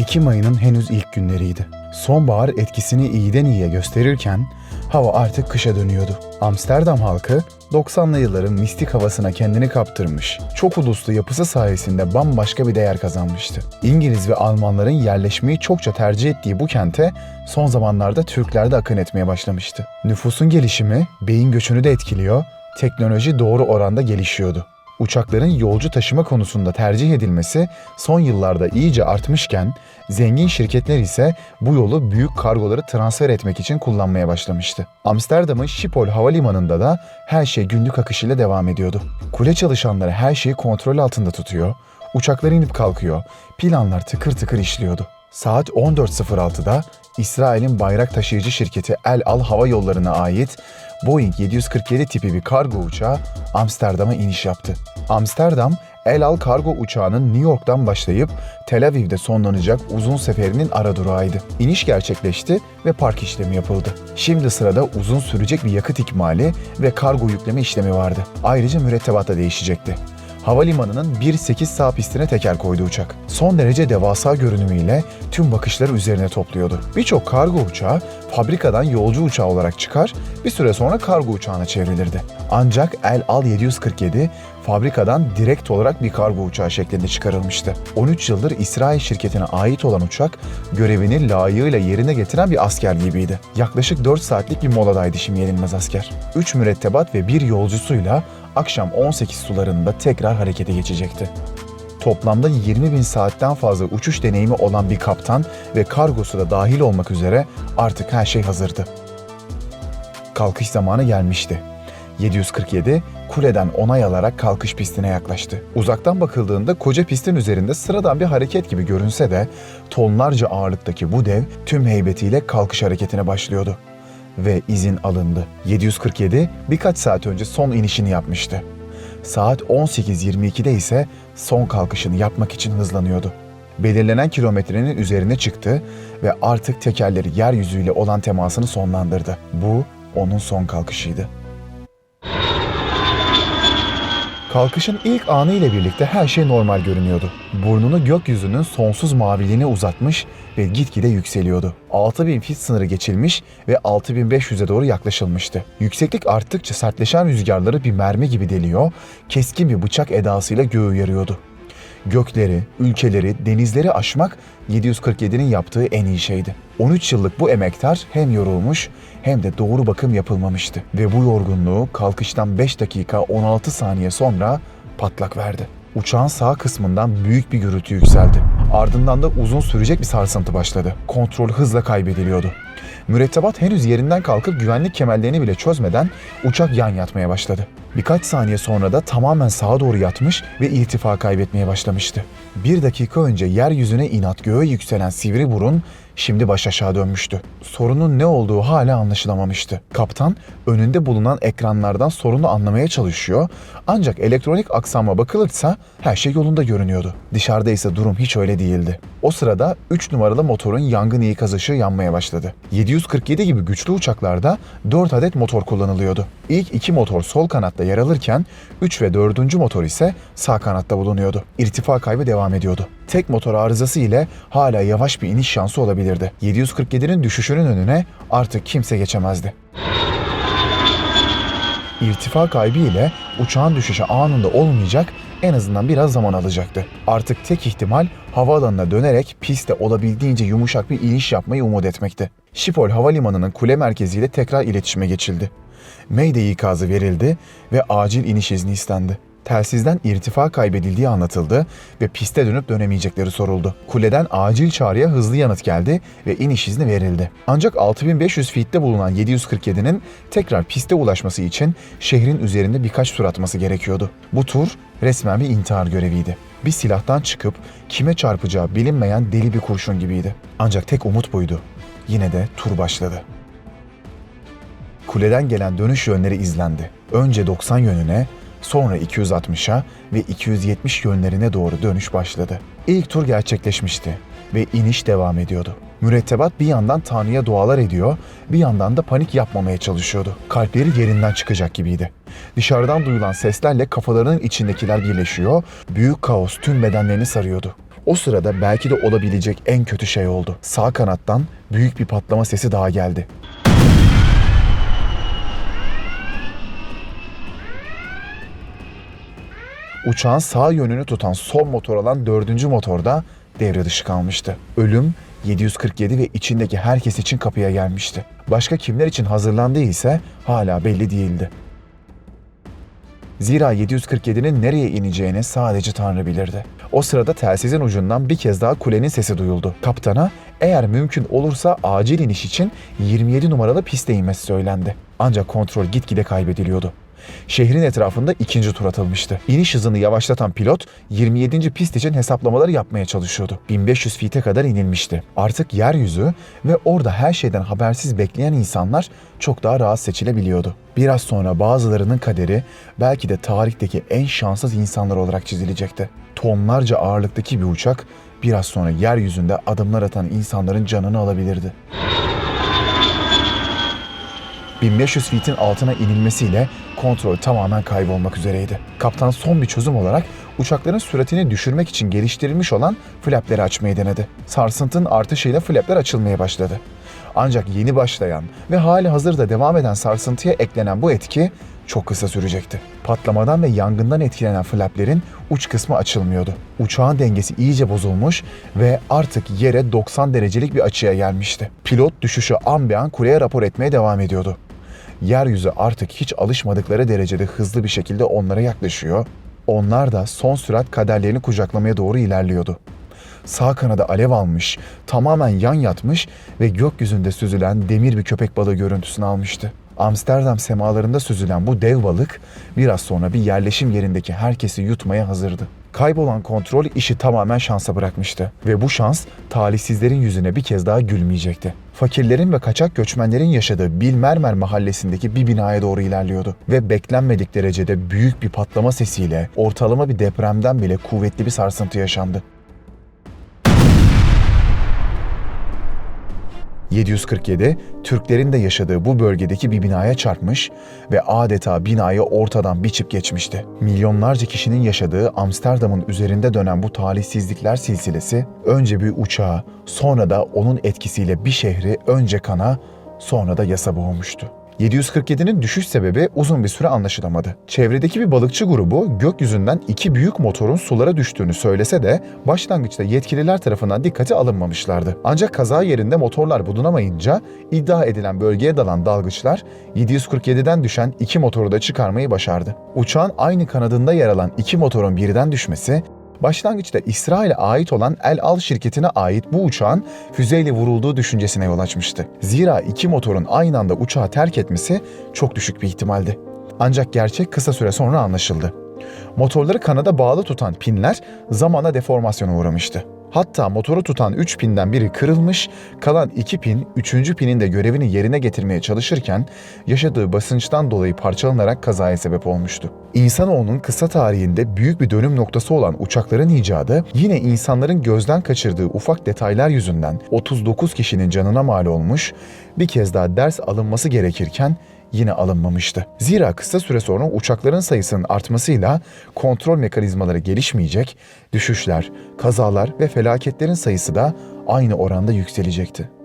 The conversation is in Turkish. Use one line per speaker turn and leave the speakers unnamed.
Ekim ayının henüz ilk günleriydi. Sonbahar etkisini iyiden iyiye gösterirken hava artık kışa dönüyordu. Amsterdam halkı 90'lı yılların mistik havasına kendini kaptırmış, çok uluslu yapısı sayesinde bambaşka bir değer kazanmıştı. İngiliz ve Almanların yerleşmeyi çokça tercih ettiği bu kente son zamanlarda Türkler de akın etmeye başlamıştı. Nüfusun gelişimi beyin göçünü de etkiliyor, teknoloji doğru oranda gelişiyordu. Uçakların yolcu taşıma konusunda tercih edilmesi son yıllarda iyice artmışken, zengin şirketler ise bu yolu büyük kargoları transfer etmek için kullanmaya başlamıştı. Amsterdam'ın Schiphol havalimanında da her şey günlük akışıyla devam ediyordu. Kule çalışanları her şeyi kontrol altında tutuyor, uçaklar inip kalkıyor, planlar tıkır tıkır işliyordu. Saat 14.06'da İsrail'in bayrak taşıyıcı şirketi El Al Hava Yolları'na ait Boeing 747 tipi bir kargo uçağı Amsterdam'a iniş yaptı. Amsterdam, El Al kargo uçağının New York'tan başlayıp Tel Aviv'de sonlanacak uzun seferinin ara durağıydı. İniş gerçekleşti ve park işlemi yapıldı. Şimdi sırada uzun sürecek bir yakıt ikmali ve kargo yükleme işlemi vardı. Ayrıca mürettebat da değişecekti. Havalimanının 1.8 sağ pistine teker koydu uçak. Son derece devasa görünümüyle tüm bakışları üzerine topluyordu. Birçok kargo uçağı fabrikadan yolcu uçağı olarak çıkar, bir süre sonra kargo uçağına çevrilirdi. Ancak El Al 747 fabrikadan direkt olarak bir kargo uçağı şeklinde çıkarılmıştı. 13 yıldır İsrail şirketine ait olan uçak görevini layığıyla yerine getiren bir asker gibiydi. Yaklaşık 4 saatlik bir moladaydı şimdi yenilmez asker. 3 mürettebat ve bir yolcusuyla akşam 18 sularında tekrar harekete geçecekti. Toplamda 20 bin saatten fazla uçuş deneyimi olan bir kaptan ve kargosu da dahil olmak üzere artık her şey hazırdı. Kalkış zamanı gelmişti. 747 kuleden onay alarak kalkış pistine yaklaştı. Uzaktan bakıldığında koca pistin üzerinde sıradan bir hareket gibi görünse de tonlarca ağırlıktaki bu dev tüm heybetiyle kalkış hareketine başlıyordu. Ve izin alındı. 747 birkaç saat önce son inişini yapmıştı. Saat 18.22'de ise son kalkışını yapmak için hızlanıyordu. Belirlenen kilometrenin üzerine çıktı ve artık tekerleri yeryüzüyle olan temasını sonlandırdı. Bu onun son kalkışıydı. Kalkışın ilk anı ile birlikte her şey normal görünüyordu. Burnunu gökyüzünün sonsuz maviliğine uzatmış ve gitgide yükseliyordu. 6000 fit sınırı geçilmiş ve 6500'e doğru yaklaşılmıştı. Yükseklik arttıkça sertleşen rüzgarları bir mermi gibi deliyor, keskin bir bıçak edasıyla göğü yarıyordu. Gökleri, ülkeleri, denizleri aşmak 747'nin yaptığı en iyi şeydi. 13 yıllık bu emektar hem yorulmuş hem de doğru bakım yapılmamıştı. Ve bu yorgunluğu kalkıştan 5 dakika 16 saniye sonra patlak verdi. Uçağın sağ kısmından büyük bir gürültü yükseldi. Ardından da uzun sürecek bir sarsıntı başladı. Kontrol hızla kaybediliyordu. Mürettebat henüz yerinden kalkıp güvenlik kemerlerini bile çözmeden uçak yan yatmaya başladı. Birkaç saniye sonra da tamamen sağa doğru yatmış ve irtifa kaybetmeye başlamıştı. Bir dakika önce yeryüzüne inat göğe yükselen sivri burun şimdi baş aşağı dönmüştü. Sorunun ne olduğu hala anlaşılamamıştı. Kaptan önünde bulunan ekranlardan sorunu anlamaya çalışıyor ancak elektronik aksama bakılırsa her şey yolunda görünüyordu. Dışarıda ise durum hiç öyle değildi. O sırada 3 numaralı motorun yangın ikaz ışığı yanmaya başladı. 747 gibi güçlü uçaklarda 4 adet motor kullanılıyordu. İlk iki motor sol kanatta yer alırken 3 ve 4. motor ise sağ kanatta bulunuyordu. İrtifa kaybı devam ediyordu. Tek motor arızası ile hala yavaş bir iniş şansı olabilirdi. 747'nin düşüşünün önüne artık kimse geçemezdi. İrtifa kaybı ile uçağın düşüşü anında olmayacak, en azından biraz zaman alacaktı. Artık tek ihtimal havaalanına dönerek pistte olabildiğince yumuşak bir iniş yapmayı umut etmekti. Schiphol Havalimanı'nın kule merkeziyle tekrar iletişime geçildi. Mayday ikazı verildi ve acil iniş izni istendi. Telsizden irtifa kaybedildiği anlatıldı ve piste dönüp dönemeyecekleri soruldu. Kuleden acil çağrıya hızlı yanıt geldi ve iniş izni verildi. Ancak 6500 fitte bulunan 747'nin tekrar piste ulaşması için şehrin üzerinde birkaç tur atması gerekiyordu. Bu tur resmen bir intihar göreviydi. Bir silahtan çıkıp kime çarpacağı bilinmeyen deli bir kurşun gibiydi. Ancak tek umut buydu. Yine de tur başladı. Kuleden gelen dönüş yönleri izlendi. Önce 90 yönüne, sonra 260'a ve 270 yönlerine doğru dönüş başladı. İlk tur gerçekleşmişti ve iniş devam ediyordu. Mürettebat bir yandan Tanrı'ya dualar ediyor, bir yandan da panik yapmamaya çalışıyordu. Kalpleri yerinden çıkacak gibiydi. Dışarıdan duyulan seslerle kafalarının içindekiler birleşiyor, büyük kaos tüm bedenlerini sarıyordu. O sırada belki de olabilecek en kötü şey oldu. Sağ kanattan büyük bir patlama sesi daha geldi. Uçağın sağ yönünü tutan son motor olan dördüncü motorda devre dışı kalmıştı. Ölüm 747 ve içindeki herkes için kapıya gelmişti. Başka kimler için hazırlandığı ise hala belli değildi. Zira 747'nin nereye ineceğini sadece Tanrı bilirdi. O sırada telsizin ucundan bir kez daha kulenin sesi duyuldu. Kaptana eğer mümkün olursa acil iniş için 27 numaralı piste inmesi söylendi. Ancak kontrol gitgide kaybediliyordu. Şehrin etrafında ikinci tur atılmıştı. İniş hızını yavaşlatan pilot 27. pist için hesaplamaları yapmaya çalışıyordu. 1500 fite kadar inilmişti. Artık yeryüzü ve orada her şeyden habersiz bekleyen insanlar çok daha rahat seçilebiliyordu. Biraz sonra bazılarının kaderi belki de tarihteki en şanssız insanlar olarak çizilecekti. Tonlarca ağırlıktaki bir uçak biraz sonra yeryüzünde adımlar atan insanların canını alabilirdi. 1500 feet'in altına inilmesiyle kontrol tamamen kaybolmak üzereydi. Kaptan son bir çözüm olarak uçakların süratini düşürmek için geliştirilmiş olan flapleri açmayı denedi. Sarsıntının artışıyla flapler açılmaya başladı. Ancak yeni başlayan ve hali hazırda devam eden sarsıntıya eklenen bu etki çok kısa sürecekti. Patlamadan ve yangından etkilenen flaplerin uç kısmı açılmıyordu. Uçağın dengesi iyice bozulmuş ve artık yere 90 derecelik bir açıya gelmişti. Pilot düşüşü an be an kuleye rapor etmeye devam ediyordu yeryüzü artık hiç alışmadıkları derecede hızlı bir şekilde onlara yaklaşıyor. Onlar da son sürat kaderlerini kucaklamaya doğru ilerliyordu. Sağ kanadı alev almış, tamamen yan yatmış ve gökyüzünde süzülen demir bir köpek balığı görüntüsünü almıştı. Amsterdam semalarında süzülen bu dev balık biraz sonra bir yerleşim yerindeki herkesi yutmaya hazırdı. Kaybolan kontrol işi tamamen şansa bırakmıştı ve bu şans talihsizlerin yüzüne bir kez daha gülmeyecekti. Fakirlerin ve kaçak göçmenlerin yaşadığı Bilmermer mahallesindeki bir binaya doğru ilerliyordu ve beklenmedik derecede büyük bir patlama sesiyle ortalama bir depremden bile kuvvetli bir sarsıntı yaşandı. 747 Türklerin de yaşadığı bu bölgedeki bir binaya çarpmış ve adeta binayı ortadan biçip geçmişti. Milyonlarca kişinin yaşadığı Amsterdam'ın üzerinde dönen bu talihsizlikler silsilesi önce bir uçağa sonra da onun etkisiyle bir şehri önce kana sonra da yasa boğmuştu. 747'nin düşüş sebebi uzun bir süre anlaşılamadı. Çevredeki bir balıkçı grubu gökyüzünden iki büyük motorun sulara düştüğünü söylese de başlangıçta yetkililer tarafından dikkate alınmamışlardı. Ancak kaza yerinde motorlar bulunamayınca iddia edilen bölgeye dalan dalgıçlar 747'den düşen iki motoru da çıkarmayı başardı. Uçağın aynı kanadında yer alan iki motorun birden düşmesi başlangıçta İsrail'e ait olan El Al şirketine ait bu uçağın füzeyle vurulduğu düşüncesine yol açmıştı. Zira iki motorun aynı anda uçağı terk etmesi çok düşük bir ihtimaldi. Ancak gerçek kısa süre sonra anlaşıldı. Motorları kanada bağlı tutan pinler zamanla deformasyona uğramıştı. Hatta motoru tutan 3 pinden biri kırılmış, kalan 2 pin 3. pinin de görevini yerine getirmeye çalışırken yaşadığı basınçtan dolayı parçalanarak kazaya sebep olmuştu. İnsanoğlunun kısa tarihinde büyük bir dönüm noktası olan uçakların icadı yine insanların gözden kaçırdığı ufak detaylar yüzünden 39 kişinin canına mal olmuş, bir kez daha ders alınması gerekirken yine alınmamıştı. Zira kısa süre sonra uçakların sayısının artmasıyla kontrol mekanizmaları gelişmeyecek, düşüşler, kazalar ve felaketlerin sayısı da aynı oranda yükselecekti.